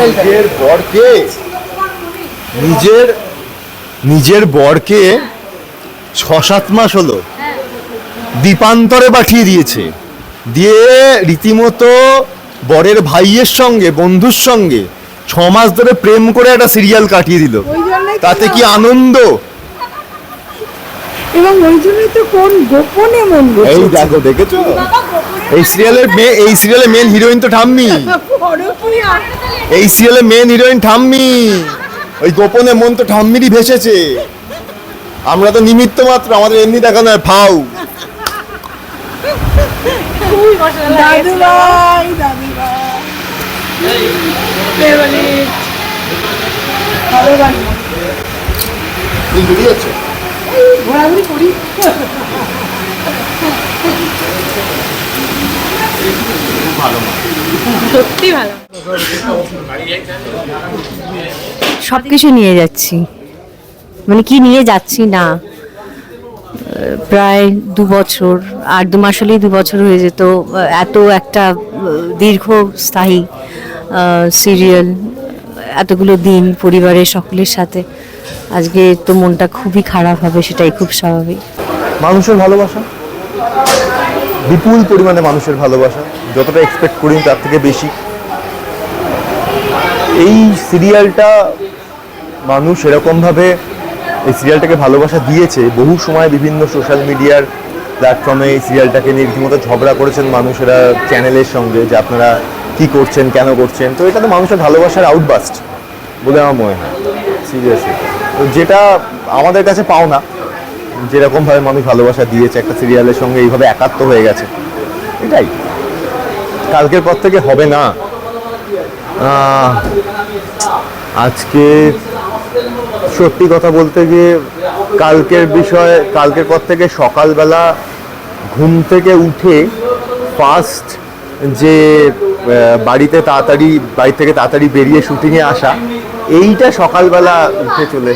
নিজের বরকে, নিজের নিজের বরকে ছ সাত মাস হলো দ্বীপান্তরে পাঠিয়ে দিয়েছে। দিয়ে রীতিমতো বরের ভাইয়ের সঙ্গে, বন্ধুর সঙ্গে ছ মাস ধরে প্রেম করে একটা সিরিয়াল কাটিয়ে দিল। তাতে কি আনন্দ? এবং ওই জন্যই তো কোন গোপনে মন এই দেখো দেখেছ? এই সিরিয়ালের মেয়ে এই সিরিয়ালের মেন হিরোইন তো ঠাম্মি। এই সিরিয়ালের মেন হিরোইন ঠাম্মি। ওই গোপনে মন তো ঠাম্মিরই ভেসেছে। আমরা তো নিমিত্ত মাত্র আমাদের এমনি দেখানো হয় ফাউ। দাদু ভাই দাদু ভাই ভালো ঘোরাঘুরি করি। সব কিছু নিয়ে যাচ্ছি। মানে কি নিয়ে যাচ্ছি না। প্রায় দু বছর আর দু মাস হলেই দু বছর হয়ে যেত এত একটা দীর্ঘস্থায়ী। সিরিয়াল এতগুলো দিন পরিবারের সকলের সাথে। আজকে তো মনটা খুবই খারাপ হবে, সেটাই খুব স্বাভাবিক। মানুষের ভালোবাসা? বিপুল পরিমাণে মানুষের ভালোবাসা, যতটা এক্সপেক্ট করি তার থেকে বেশি। এই সিরিয়ালটা মানুষ এরকমভাবে এই সিরিয়ালটাকে ভালোবাসা দিয়েছে। বহু সময় বিভিন্ন সোশ্যাল মিডিয়ার প্ল্যাটফর্মে এই সিরিয়ালটাকে নিয়ে রীতিমতো ঝগড়া করেছেন মানুষেরা চ্যানেলের সঙ্গে, যে আপনারা কি করছেন, কেন করছেন? তো এটা তো মানুষের ভালোবাসার আউটবাস্ট বলে আমার মনে হয়। সিরিয়াসলি তো যেটা আমাদের কাছে পাও না যেরকমভাবে মানুষ ভালোবাসা দিয়েছে, একটা সিরিয়ালের সঙ্গে এইভাবে একাত্ম হয়ে গেছে, এটাই। কালকের পর থেকে হবে না। আজকে সত্যি কথা বলতে গিয়ে কালকের বিষয়, কালকের পর থেকে সকালবেলা ঘুম থেকে উঠে ফার্স্ট যে বাড়িতে তাড়াতাড়ি, বাড়ি থেকে তাড়াতাড়ি বেরিয়ে শুটিংয়ে আসা, এইটা সকালবেলা উঠে চলে